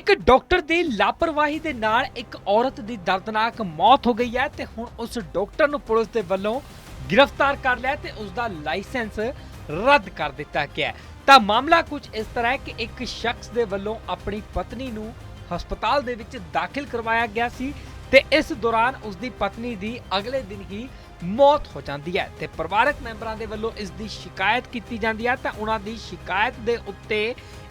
ਇੱਕ ਡਾਕਟਰ ਦੀ ਲਾਪਰਵਾਹੀ ਦੇ ਨਾਲ ਇੱਕ ਔਰਤ ਦੀ ਦਰਦਨਾਕ ਮੌਤ ਹੋ ਗਈ ਹੈ ਤੇ ਹੁਣ ਉਸ ਡਾਕਟਰ ਨੂੰ ਪੁਲਿਸ ਦੇ ਵੱਲੋਂ ਗ੍ਰਿਫਤਾਰ ਕਰ ਲਿਆ ਤੇ ਉਸ ਦਾ ਲਾਇਸੈਂਸ ਰੱਦ ਕਰ ਦਿੱਤਾ ਗਿਆ ਤਾਂ ਮਾਮਲਾ ਕੁਝ ਇਸ ਤਰ੍ਹਾਂ ਹੈ ਕਿ ਇੱਕ ਸ਼ਖਸ ਦੇ ਵੱਲੋਂ ਆਪਣੀ ਪਤਨੀ ਨੂੰ ਹਸਪਤਾਲ ਦੇ ਵਿੱਚ ਦਾਖਲ ਕਰਵਾਇਆ ਗਿਆ ਸੀ ਤੇ ਇਸ ਦੌਰਾਨ ਉਸ ਦੀ ਪਤਨੀ ਦੀ ਅਗਲੇ ਦਿਨ ਹੀ ਮੌਤ ਹੋ ਜਾਂਦੀ ਹੈ ਤੇ ਪਰਿਵਾਰਕ ਮੈਂਬਰਾਂ ਦੇ ਵੱਲੋਂ ਇਸ ਦੀ ਸ਼ਿਕਾਇਤ ਕੀਤੀ ਜਾਂਦੀ ਹੈ। ਤਾਂ ਉਹਨਾਂ ਦੀ ਸ਼ਿਕਾਇਤ ਦੇ ਉੱਤੇ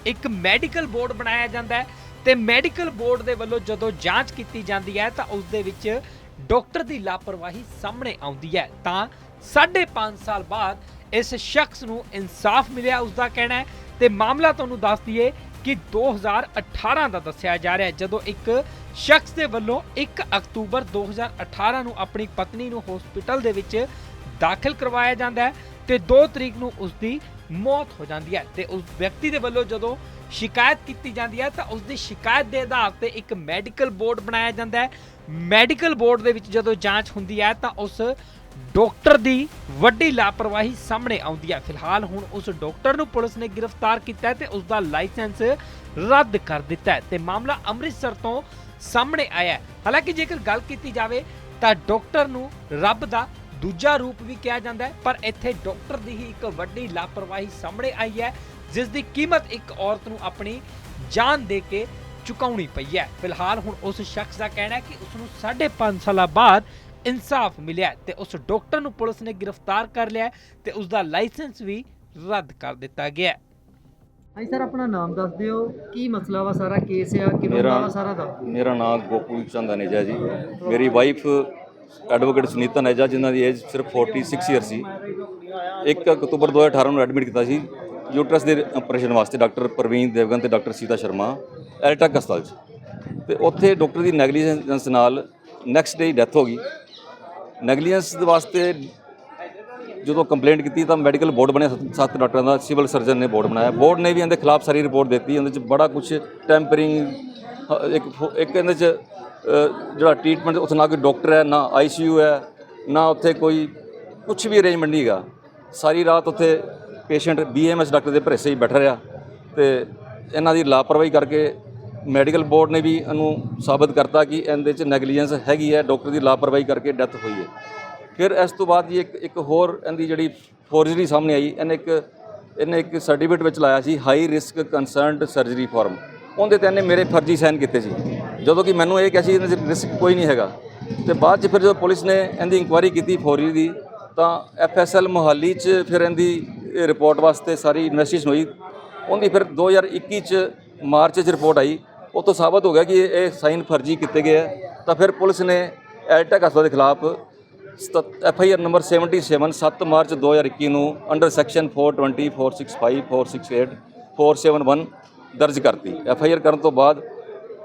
ਇੱਕ ਮੈਡੀਕਲ ਬੋਰਡ ਬਣਾਇਆ ਜਾਂਦਾ ਹੈ ਤੇ ਮੈਡੀਕਲ ਬੋਰਡ ਦੇ ਵੱਲੋਂ ਜਦੋਂ ਜਾਂਚ ਕੀਤੀ ਜਾਂਦੀ ਹੈ ਤਾਂ ਉਸ ਦੇ ਵਿੱਚ ਡਾਕਟਰ ਦੀ ਲਾਪਰਵਾਹੀ ਸਾਹਮਣੇ ਆਉਂਦੀ ਹੈ। ਤਾਂ 5.5 ਸਾਲ ਬਾਅਦ ਇਸ ਸ਼ਖਸ ਨੂੰ ਇਨਸਾਫ ਮਿਲਿਆ, ਉਸ ਦਾ ਕਹਿਣਾ ਹੈ। ਤੇ ਮਾਮਲਾ ਤੁਹਾਨੂੰ ਦੱਸ ਦਈਏ ਕਿ 2018 ਦਾ ਦੱਸਿਆ ਜਾ ਰਿਹਾ ਹੈ। ਜਦੋਂ ਇੱਕ ਸ਼ਖਸ ਦੇ ਵੱਲੋਂ 1 ਅਕਤੂਬਰ 2018 ਨੂੰ ਆਪਣੀ ਪਤਨੀ ਨੂੰ ਹਸਪੀਟਲ ਦੇ ਵਿੱਚ ਦਾਖਲ ਕਰਵਾਇਆ ਜਾਂਦਾ ਹੈ ਤੇ 2 ਤਰੀਕ ਨੂੰ ਉਸ ਦੀ ਮੌਤ ਹੋ ਜਾਂਦੀ ਹੈ। ਤੇ ਉਸ ਵਿਅਕਤੀ ਦੇ ਵੱਲੋਂ ਜਦੋਂ ਸ਼ਿਕਾਇਤ ਕੀਤੀ ਜਾਂਦੀ ਹੈ, ਤਾਂ ਉਸ ਦੀ ਸ਼ਿਕਾਇਤ ਦੇ ਆਧਾਰ ਤੇ ਇੱਕ ਮੈਡੀਕਲ ਬੋਰਡ ਬਣਾਇਆ ਜਾਂਦਾ ਹੈ। ਮੈਡੀਕਲ ਬੋਰਡ ਦੇ ਵਿੱਚ ਜਦੋਂ ਜਾਂਚ ਹੁੰਦੀ ਹੈ, ਤਾਂ ਉਸ ਡਾਕਟਰ ਦੀ ਵੱਡੀ ਲਾਪਰਵਾਹੀ ਸਾਹਮਣੇ ਆਉਂਦੀ ਹੈ। ਫਿਲਹਾਲ ਹੁਣ ਉਸ ਡਾਕਟਰ ਨੂੰ ਪੁਲਿਸ ਨੇ ਗ੍ਰਿਫਤਾਰ ਕੀਤਾ ਹੈ ਤੇ ਉਸ ਦਾ ਲਾਇਸੈਂਸ ਰੱਦ ਕਰ ਦਿੱਤਾ ਹੈ ਤੇ ਮਾਮਲਾ ਅੰਮ੍ਰਿਤਸਰ ਤੋਂ ਸਾਹਮਣੇ ਆਇਆ ਹੈ। ਹਾਲਾਂਕਿ ਜੇਕਰ ਗੱਲ ਕੀਤੀ ਜਾਵੇ, ਤਾਂ ਡਾਕਟਰ ਨੂੰ ਰੱਬ ਦਾ ਦੂਜਾ ਰੂਪ ਵੀ ਕਿਹਾ ਜਾਂਦਾ ਹੈ, ਪਰ ਇੱਥੇ ਡਾਕਟਰ ਦੀ ਹੀ ਇੱਕ ਵੱਡੀ ਲਾਪਰਵਾਹੀ ਸਾਹਮਣੇ ਆਈ ਹੈ। ਜਿਸ ਦੀ ਕੀਮਤ ਇੱਕ ਔਰਤ ਨੂੰ ਆਪਣੀ ਜਾਨ ਦੇ ਕੇ ਚੁਕਾਉਣੀ ਪਈ ਹੈ। ਫਿਲਹਾਲ ਹੁਣ ਉਸ ਸ਼ਖਸ ਦਾ ਕਹਿਣਾ ਹੈ ਕਿ ਉਸ ਨੂੰ 5.5 ਸਾਲਾਂ ਬਾਅਦ ਇਨਸਾਫ ਮਿਲਿਆ ਤੇ ਉਸ ਡਾਕਟਰ ਨੂੰ ਪੁਲਿਸ ਨੇ ਗ੍ਰਿਫਤਾਰ ਕਰ ਲਿਆ ਤੇ ਉਸ ਦਾ ਲਾਇਸੈਂਸ ਵੀ ਰੱਦ ਕਰ ਦਿੱਤਾ ਗਿਆ ਹਾਂਜੀ ਸਰ ਆਪਣਾ ਨਾਮ ਦੱਸ ਦਿਓ। ਕੀ ਮਸਲਾ ਵਾ ਸਾਰਾ? ਕੇਸ ਆ? ਕਿਵੇਂ ਮੇਰਾ- ਦਾ ਸਾਰਾ ਦਾ? ਮੇਰਾ ਨਾਮ ਗੋਕੂ ਚੰਦ ਅਨੇਜਾ ਜੀ। ਮੇਰੀ ਵਾਈਫ ਐਡਵੋਕੇਟ ਸੁਨੀਤਾ ਨੇਜਾ ਜਿਨ੍ਹਾਂ ਦੀ ਏਜ ਸਿਰਫ 46 ਇਅਰ ਸੀ। 1 ਅਕਤੂਬਰ 2018 ਨੂੰ ਐਡਮਿਟ ਕੀਤਾ ਸੀ। ਯੂਟਰਸ ਦੇ ਆਪਰੇਸ਼ਨ ਵਾਸਤੇ ਡਾਕਟਰ ਪ੍ਰਵੀਨ ਦੇਵਗਨ ਤੇ ਡਾਕਟਰ ਸੀਤਾ ਸ਼ਰਮਾ ਐਲਟੈਕ ਹਸਪਤਾਲ 'ਚ। ਤੇ ਉੱਥੇ ਡਾਕਟਰ ਦੀ ਨੈਗਲੀਜੈਂਸ ਨਾਲ ਨੈਕਸਟ ਡੇ ਡੈਥ ਹੋ ਗਈ। ਨੈਗਲੀਜੈਂਸ ਦੇ ਵਾਸਤੇ ਜਦੋਂ ਕੰਪਲੇਂਟ ਕੀਤੀ ਤਾਂ ਮੈਡੀਕਲ ਬੋਰਡ ਬਣਿਆ, ਸੱਤ- ਸੱਤ ਡਾਕਟਰਾਂ ਦਾ ਸਿਵਲ ਸਰਜਨ ਨੇ ਬੋਰਡ ਬਣਾਇਆ। ਬੋਰਡ ਨੇ ਵੀ ਇਹਦੇ ਖਿਲਾਫ ਸਾਰੀ ਰਿਪੋਰਟ ਦਿੱਤੀ, ਉਹਦੇ ਚ ਬੜਾ ਕੁਝ ਟੈਂਪਰਿੰਗ ਇੱਕ ਇੱਕ ਇਹਦੇ ਚ ਜਿਹੜਾ ਟ੍ਰੀਟਮੈਂਟ ਉੱਥੇ ਨਾ ਕੋਈ ਡਾਕਟਰ ਹੈ, ਨਾ ਆਈਸੀਯੂ ਹੈ, ਨਾ ਉੱਥੇ ਕੋਈ ਕੁਝ ਵੀ ਅਰੇਂਜਮੈਂਟ ਨਹੀਂ ਹੈਗਾ। ਸਾਰੀ ਰਾਤ ਉੱਥੇ ਪੇਸ਼ੈਂਟ ਬੀਐਮਐਸ ਡਾਕਟਰ ਦੇ ਭਰੇਸੇ ਹੀ ਬੈਠਾ ਰਿਹਾ ਤੇ ਇਹਨਾਂ ਦੀ ਲਾਪਰਵਾਹੀ ਕਰਕੇ ਮੈਡੀਕਲ ਬੋਰਡ ਨੇ ਵੀ ਇਹਨੂੰ ਸਾਬਤ ਕਰਤਾ ਕਿ ਇਹਦੇ ਚ ਨੈਗਲੀਜੈਂਸ ਹੈਗੀ ਹੈ, ਡਾਕਟਰ ਦੀ ਲਾਪਰਵਾਹੀ ਕਰਕੇ ਡੈਥ ਹੋਈ ਹੈ। ਫਿਰ ਇਸ ਤੋਂ ਬਾਅਦ ਜੀ ਇੱਕ ਇੱਕ ਹੋਰ ਇਹਦੀ ਜਿਹੜੀ ਫੋਰਜਰੀ ਸਾਹਮਣੇ ਆਈ, ਇਹਨੇ ਇੱਕ ਇਹਨੇ ਇੱਕ ਸਰਟੀਫਿਕੇਟ ਵਿੱਚ ਲਾਇਆ ਸੀ high risk concerned surgery form ਉਹਦੇ ਤੇ ਇਹਨੇ ਮੇਰੇ ਫਰਜ਼ੀ ਸਾਈਨ ਕੀਤੇ ਸੀ। ਜਦੋਂ ਕਿ ਮੈਨੂੰ ਇਹ ਕਿਹਾ ਸੀ, ਇਹਦੇ 'ਚ ਰਿਸਕ ਕੋਈ ਨਹੀਂ ਹੈਗਾ। ਤੇ ਬਾਅਦ 'ਚ ਫਿਰ ਜਦੋਂ ਪੁਲਿਸ ਨੇ ਇਹਦੀ ਇਨਕੁਆਇਰੀ ਕੀਤੀ ਫੌਜੀ ਦੀ, ਤਾਂ ਐਫਐਸਐਲ ਮੋਹਾਲੀ 'ਚ ਫਿਰ ਇਹਦੀ ਰਿਪੋਰਟ ਵਾਸਤੇ ਸਾਰੀ ਇਨਵੈਸਟੀਗੇਸ਼ਨ ਹੋਈ। ਉਹਦੀ ਫਿਰ 2021 ਚ ਮਾਰਚ 'ਚ ਰਿਪੋਰਟ ਆਈ। ਉਹ ਤੋਂ ਸਾਬਤ ਹੋ ਗਿਆ ਕਿ ਇਹ ਸਾਈਨ ਫਰਜ਼ੀ ਕੀਤੇ ਗਏ ਹੈ ਤਾਂ ਫਿਰ ਪੁਲਿਸ ਨੇ ਐਲਟੈਕ ਹਸਪਤਾਲ ਦੇ ਖਿਲਾਫ F I R number 77 7 March 2021 ਨੂੰ ਅੰਡਰ ਸੈਕਸ਼ਨ 420 465 468 471 ਦਰਜ ਕਰਤੀ ਐਫ ਆਈ ਆਰ ਕਰਨ ਤੋਂ ਬਾਅਦ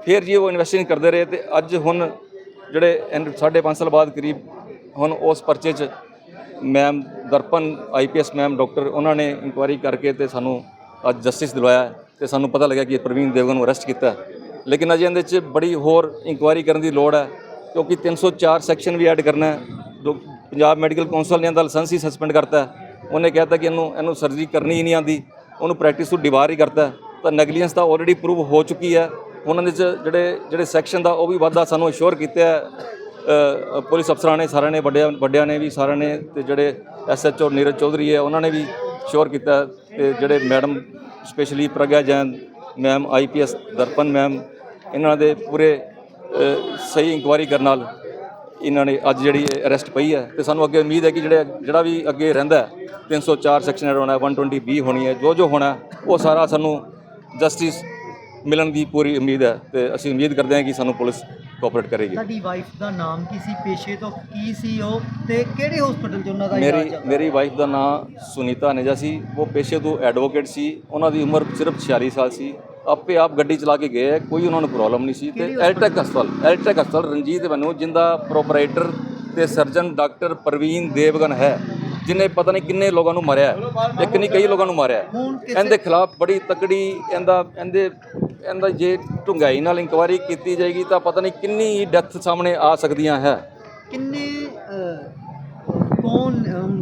ਫਿਰ ਜੀ ਉਹ ਇਨਵੈਸਟੀਗੇਸ਼ਨ ਕਰਦੇ ਰਹੇ ਤੇ ਅੱਜ ਹੁਣ ਜਿਹੜੇ ਇਨ- ਸਾਢੇ ਪੰਜ ਸਾਲ ਬਾਅਦ ਕਰੀਬ ਹੁਣ ਉਸ ਪਰਚੇ 'ਚ ma'am Darpan IPS ma'am, doctor, ਉਹਨਾਂ ਨੇ ਇਨਕੁਆਇਰੀ ਕਰਕੇ ਤੇ ਸਾਨੂੰ ਅੱਜ ਜਸਟਿਸ ਦਿਲਵਾਇਆ ਹੈ ਤੇ ਸਾਨੂੰ ਪਤਾ ਲੱਗਿਆ ਕਿ ਪ੍ਰਵੀਨ ਦੇਵਗਨ ਨੂੰ ਅਰੈਸਟ ਕੀਤਾ ਲੇਕਿਨ ਅਜੇ ਇਹਦੇ 'ਚ ਬੜੀ ਹੋਰ ਇਨਕੁਆਇਰੀ ਕਰਨ ਦੀ ਲੋੜ ਹੈ, ਕਿਉਂਕਿ 304 ਸੈਕਸ਼ਨ ਵੀ ਐਡ ਕਰਨਾ ਹੈ, ਜੋ ਪੰਜਾਬ ਮੈਡੀਕਲ ਕੌਂਸਲ ਨੇ ਇਹਦਾ ਲਾਇਸੈਂਸ ਹੀ ਸਸਪੈਂਡ ਕਰਤਾ ਹੈ। ਉਹਨੇ ਕਹਿਤਾ ਕਿ ਇਹਨੂੰ ਇਹਨੂੰ ਸਰਜਰੀ ਕਰਨੀ ਹੀ ਨਹੀਂ ਆਂਦੀ, ਉਹਨੂੰ ਪ੍ਰੈਕਟਿਸ ਤੋਂ ਡਿਵਾਰ ਹੀ ਕਰਤਾ ਤਾਂ ਨੈਗਲੀਜੈਂਸ ਤਾਂ ਆਲਰੇਡੀ ਪ੍ਰੂਵ ਹੋ ਚੁੱਕੀ ਹੈ। ਉਹਨਾਂ ਦੇ 'ਚ ਜਿਹੜੇ ਜਿਹੜੇ ਸੈਕਸ਼ਨ ਦਾ ਉਹ ਵੀ ਵਾਧਾ ਸਾਨੂੰ ਅਸ਼ੋਰ ਕੀਤਾ ਹੈ ਪੁਲਿਸ ਅਫਸਰਾਂ ਨੇ ਸਾਰਿਆਂ ਨੇ ਵੱਡਿਆਂ ਵੱਡਿਆਂ ਨੇ ਵੀ ਸਾਰਿਆਂ ਨੇ ਤੇ ਜਿਹੜੇ ਐਸਐਚਓ ਨੀਰਜ ਚੌਧਰੀ ਹੈ ਉਹਨਾਂ ਨੇ ਵੀ ਸ਼ੋਰ ਕੀਤਾ ਤੇ ਜਿਹੜੇ madam specially Pragya Jain ma'am IPS Darpan ma'am ਇਹਨਾਂ ਦੇ ਪੂਰੇ ਸਹੀ ਇਨਕੁਆਇਰੀ ਕਰਨ ਨਾਲ ਇਹਨਾਂ ਨੇ ਅੱਜ ਜਿਹੜੀ ਅਰੈਸਟ ਪਈ ਹੈ ਤੇ ਸਾਨੂੰ ਅੱਗੇ ਉਮੀਦ ਹੈ ਕਿ ਜਿਹੜੇ ਜਿਹੜਾ ਵੀ ਅੱਗੇ ਰਹਿੰਦਾ ਹੈ, 304 ਸੈਕਸ਼ਨ ਐਡ ਹੋਣਾ ਹੈ 120 ਬੀ ਹੋਣੀ ਹੈ ਜੋ ਜੋ ਹੋਣਾ ਉਹ ਸਾਰਾ ਸਾਨੂੰ ਜਸਟਿਸ ਮਿਲਣ ਦੀ ਪੂਰੀ ਉਮੀਦ ਹੈ ਤੇ ਅਸੀਂ ਉਮੀਦ ਕਰਦੇ ਹਾਂ ਕਿ ਸਾਨੂੰ ਪੁਲਿਸ ਕੋਆਪਰੇਟ ਕਰੇਗੀ। ਤੁਹਾਡੀ ਵਾਈਫ ਦਾ ਨਾਮ ਕੀ ਸੀ? ਪੇਸ਼ੇ ਤੋਂ ਕੀ ਸੀ ਉਹ? ਤੇ ਕਿਹੜੇ ਹਸਪੀਟਲ 'ਚ ਉਹਨਾਂ ਦਾ ਇਲਾਜ ਮੇਰੀ ਮੇਰੀ ਵਾਈਫ ਦਾ ਨਾਮ ਸੁਨੀਤਾ ਨੇਜਾ ਸੀ। ਉਹ ਪੇਸ਼ੇ ਤੋਂ ਐਡਵੋਕੇਟ ਸੀ। ਉਹਨਾਂ ਦੀ ਉਮਰ ਸਿਰਫ 46 ਸਾਲ ਸੀ। ਆਪੇ ਆਪ ਗੱਡੀ ਚਲਾ ਕੇ ਗਏ ਹੈ, ਕੋਈ ਉਹਨਾਂ ਨੂੰ ਪ੍ਰੋਬਲਮ ਨਹੀਂ ਸੀ। ਤੇ ਐਲਟੈਕ ਹਸਪਤਾਲ ਐਲਟੈਕ ਹਸਪਤਾਲ ਰਣਜੀਤ ਬਨੂ ਜਿੰਦਾ ਪ੍ਰੋਪਰਾਈਟਰ ਤੇ ਸਰਜਨ ਡਾਕਟਰ ਪ੍ਰਵੀਨ ਦੇਵਗਨ ਹੈ। ਜਿਨੇ ਪਤਾ ਨਹੀਂ ਕਿੰਨੇ ਲੋਕਾਂ ਨੂੰ ਮਾਰਿਆ। ਇੱਕ ਨਹੀਂ ਕਈ ਲੋਕਾਂ ਨੂੰ ਮਾਰਿਆ ਇਹਦੇ ਖਿਲਾਫ ਬੜੀ ਤਕੜੀ ਇਹਦਾ ਇਹਦੇ ਇਹਦਾ ਜੇ ਢੁੰਗਾਈ ਨਾਲ ਇਨਕੁਆਇਰੀ ਕੀਤੀ ਜਾਏਗੀ ਤਾਂ ਪਤਾ ਨਹੀਂ ਕਿੰਨੀ ਡੈਥ ਸਾਹਮਣੇ ਆ ਸਕਦੀਆਂ ਹੈ। ਕਿੰਨੇ ਕੌਣ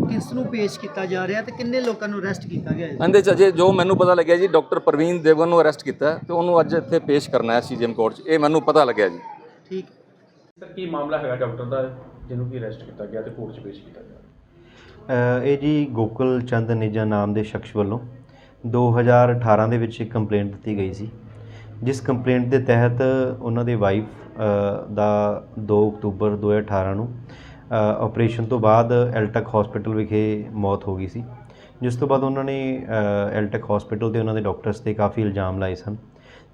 ਕਿਸ ਨੂੰ ਪੇਸ਼ ਕੀਤਾ ਜਾ ਰਿਹਾ ਤੇ ਕਿੰਨੇ ਲੋਕਾਂ ਨੂੰ ਅਰੈਸਟ ਕੀਤਾ ਗਿਆ ਹੈ? ਇਹਦੇ ਚ ਅਜੇ ਜੋ ਮੈਨੂੰ ਪਤਾ ਲੱਗਿਆ ਜੀ ਡਾਕਟਰ ਪ੍ਰਵੀਨ ਦੇਵਗਨ ਨੂੰ ਅਰੈਸਟ ਕੀਤਾ ਤੇ ਉਹਨੂੰ ਅੱਜ ਇੱਥੇ ਪੇਸ਼ ਕਰਨਾ ਹੈ ਸੀਜੀਐਮ ਕੋਰਟ 'ਚ। ਇਹ ਮੈਨੂੰ ਪਤਾ ਲੱਗਿਆ ਜੀ। ਠੀਕ। ਸਰ ਕੀ ਮਾਮਲਾ ਹੈਗਾ ਡਾਕਟਰ ਦਾ ਜਿਹਨੂੰ ਕਿ ਅਰੈਸਟ ਕੀਤਾ ਗਿਆ ਤੇ ਕੋਰਟ 'ਚ ਪੇਸ਼ ਕੀਤਾ ਗਿਆ? ਇਹ ਜੀ ਗੋਕਲ ਚੰਦ ਨੇਜਾ ਨਾਮ ਦੇ ਸ਼ਖਸ ਵੱਲੋਂ 2018 ਦੇ ਵਿੱਚ ਇੱਕ ਕੰਪਲੇਂਟ ਦਿੱਤੀ ਗਈ ਸੀ, ਜਿਸ ਕੰਪਲੇਂਟ ਦੇ ਤਹਿਤ ਉਹਨਾਂ ਦੇ ਵਾਈਫ ਦਾ 2 ਅਕਤੂਬਰ 2018 ਨੂੰ ਆਪਰੇਸ਼ਨ ਤੋਂ ਬਾਅਦ ਐਲਟਕ ਹਸਪੀਟਲ ਵਿਖੇ ਮੌਤ ਹੋ ਗਈ ਸੀ, ਜਿਸ ਤੋਂ ਬਾਅਦ ਉਹਨਾਂ ਨੇ ਐਲਟਕ ਹਸਪੀਟਲ ਤੇ ਉਹਨਾਂ ਦੇ ਡਾਕਟਰਸ ਤੇ ਕਾਫੀ ਇਲਜ਼ਾਮ ਲਾਏ ਸਨ,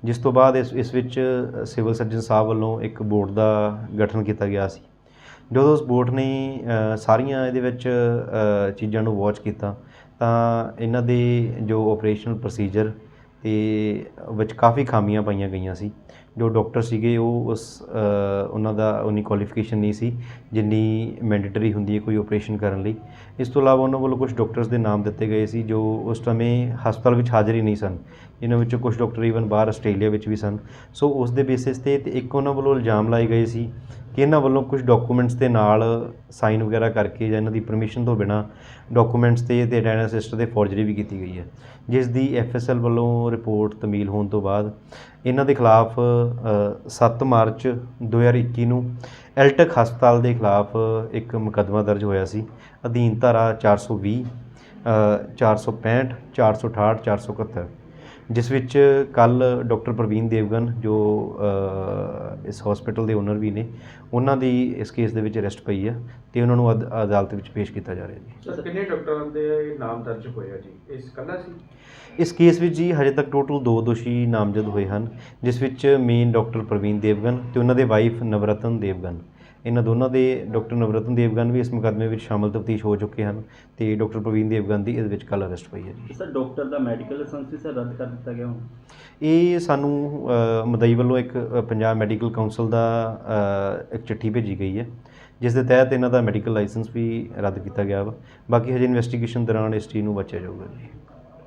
ਜਿਸ ਤੋਂ ਬਾਅਦ ਇਸ ਇਸ ਵਿੱਚ ਸਿਵਲ ਸਰਜਨ ਸਾਹਿਬ ਵੱਲੋਂ ਇੱਕ ਬੋਰਡ ਦਾ ਗਠਨ ਕੀਤਾ ਗਿਆ ਸੀ। ਜਦੋਂ ਉਸ ਬੋਰਡ ਨੇ ਸਾਰੀਆਂ ਇਹਦੇ ਵਿੱਚ ਚੀਜ਼ਾਂ ਨੂੰ ਵਾਚ ਕੀਤਾ, ਤਾਂ ਇਹਨਾਂ ਦੇ ਜੋ ਆਪਰੇਸ਼ਨਲ ਪ੍ਰੋਸੀਜਰ ਤੇ ਵਿੱਚ ਕਾਫੀ ਖਾਮੀਆਂ ਪਾਈਆਂ ਗਈਆਂ ਸੀ। ਜੋ ਡਾਕਟਰ ਸੀਗੇ, ਉਹ ਉਸ ਉਹਨਾਂ ਦਾ ਉਨੀ ਕੁਆਲੀਫਿਕੇਸ਼ਨ ਨਹੀਂ ਸੀ, ਜਿੰਨੀ ਮੈਂਡੇਟਰੀ ਹੁੰਦੀ ਹੈ ਕੋਈ ਆਪਰੇਸ਼ਨ ਕਰਨ ਲਈ। ਇਸ ਤੋਂ ਇਲਾਵਾ ਉਹਨਾਂ ਵੱਲੋਂ ਕੁਝ ਡਾਕਟਰਸ ਦੇ ਨਾਮ ਦਿੱਤੇ ਗਏ ਸੀ, ਜੋ ਉਸ ਸਮੇਂ ਹਸਪਤਾਲ ਵਿੱਚ ਹਾਜ਼ਰ ਹੀ ਨਹੀਂ ਸਨ। ਇਹਨਾਂ ਵਿੱਚੋਂ ਕੁਝ ਡਾਕਟਰ ਈਵਨ ਬਾਹਰ ਆਸਟ੍ਰੇਲੀਆ ਵਿੱਚ ਵੀ ਸਨ। ਸੋ ਉਸ ਦੇ ਬੇਸਿਸ ਤੇ ਤੇ ਇੱਕ ਉਹਨਾਂ ਵੱਲੋਂ ਇਲਜ਼ਾਮ ਲਾਏ ਗਏ ਸੀ ਕਿ ਇਹਨਾਂ ਵੱਲੋਂ ਕੁਝ ਡਾਕੂਮੈਂਟਸ ਦੇ ਨਾਲ ਸਾਈਨ ਵਗੈਰਾ ਕਰਕੇ ਜਾਂ ਇਹਨਾਂ ਦੀ ਪਰਮਿਸ਼ਨ ਤੋਂ ਬਿਨਾ ਡਾਕੂਮੈਂਟਸ ਤੇ ਤੇ ਅਟੈਂਡੈਂਸ ਰਜਿਸਟਰ ਤੇ ਫੋਰਜਰੀ ਵੀ ਕੀਤੀ ਗਈ ਹੈ। ਜਿਸ ਦੀ ਐਫਐਸਐਲ ਵੱਲੋਂ ਰਿਪੋਰਟ ਤਮੀਲ ਹੋਣ ਤੋਂ ਬਾਅਦ ਇਹਨਾਂ ਦੇ ਖਿਲਾਫ ਅ, 7 ਮਾਰਚ 2021 ਨੂੰ ਐਲਟਕ ਹਸਪਤਾਲ ਦੇ ਖਿਲਾਫ ਇੱਕ ਮੁਕੱਦਮਾ ਦਰਜ ਹੋਇਆ ਸੀ। ਅਧੀਨ ਧਾਰਾ 420 ਅ, 465 468 471 ਜਿਸ ਵਿੱਚ ਕੱਲ ਡਾਕਟਰ ਪ੍ਰਵੀਨ ਦੇਵਗਨ ਜੋ ਇਸ ਹਸਪੀਟਲ ਦੇ ਓਨਰ ਵੀ ਨੇ ਉਹਨਾਂ ਦੀ ਇਸ ਕੇਸ ਦੇ ਵਿੱਚ ਅਰੈਸਟ ਪਈ ਹੈ ਤੇ ਉਹਨਾਂ ਨੂੰ ਅਦ- ਅਦਾਲਤ ਵਿੱਚ ਪੇਸ਼ ਕੀਤਾ ਜਾ ਰਿਹਾ ਜੀ। ਸਰ ਕਿੰਨੇ ਡਾਕਟਰਾਂ ਦੇ ਨਾਮ ਦਰਜ ਹੋਏ ਆ ਜੀ? ਇਸ ਕੱਲਾ ਸੀ? ਇਸ ਕੇਸ ਵਿੱਚ ਜੀ ਹਜੇ ਤੱਕ ਟੋਟਲ ਦੋ ਦੋਸ਼ੀ ਨਾਮਜ਼ਦ ਹੋਏ ਹਨ ਜਿਸ ਵਿੱਚ ਮੇਨ ਡਾਕਟਰ ਪ੍ਰਵੀਨ ਦੇਵਗਨ ਤੇ ਉਹਨਾਂ ਦੇ ਵਾਈਫ ਨਵਰਤਨ ਦੇਵਗਨ। ਇਹਨਾਂ ਦੋਨਾਂ ਦੇ ਡਾਕਟਰ ਨਵਰਤਨ ਦੇਵਗਨ ਵੀ ਇਸ ਮੁਕੱਦਮੇ ਵਿੱਚ ਸ਼ਾਮਲ ਤਫਤੀਸ਼ ਹੋ ਚੁੱਕੇ ਹਨ ਤੇ ਡਾਕਟਰ ਪ੍ਰਵੀਨ ਦੇਵਗਨ ਦੀ ਇਹਦੇ ਵਿੱਚ ਕੱਲ ਅਰੈਸਟ ਪਈ ਹੈ ਜੀ। ਸਰ ਡਾਕਟਰ ਦਾ ਮੈਡੀਕਲ ਲਾਇਸੈਂਸ ਵੀ ਸਰ ਰੱਦ ਕਰ ਦਿੱਤਾ ਗਿਆ ਹੁਣ। ਇਹ ਸਾਨੂੰ ਮਦਈ ਵੱਲੋਂ ਇੱਕ ਪੰਜਾਬ ਮੈਡੀਕਲ ਕਾਉਂਸਲ ਦਾ ਇੱਕ ਚਿੱਠੀ ਭੇਜੀ ਗਈ ਹੈ, ਜਿਸ ਦੇ ਤਹਿਤ ਇਹਨਾਂ ਦਾ ਮੈਡੀਕਲ ਲਾਇਸੈਂਸ ਵੀ ਰੱਦ ਕੀਤਾ ਗਿਆ ਵਾ। ਬਾਕੀ ਹਜੇ ਇਨਵੈਸਟੀਗੇਸ਼ਨ ਦੌਰਾਨ ਇਸ ਚੀਜ਼ ਨੂੰ ਬਚਿਆ ਜਾਊਗਾ ਜੀ।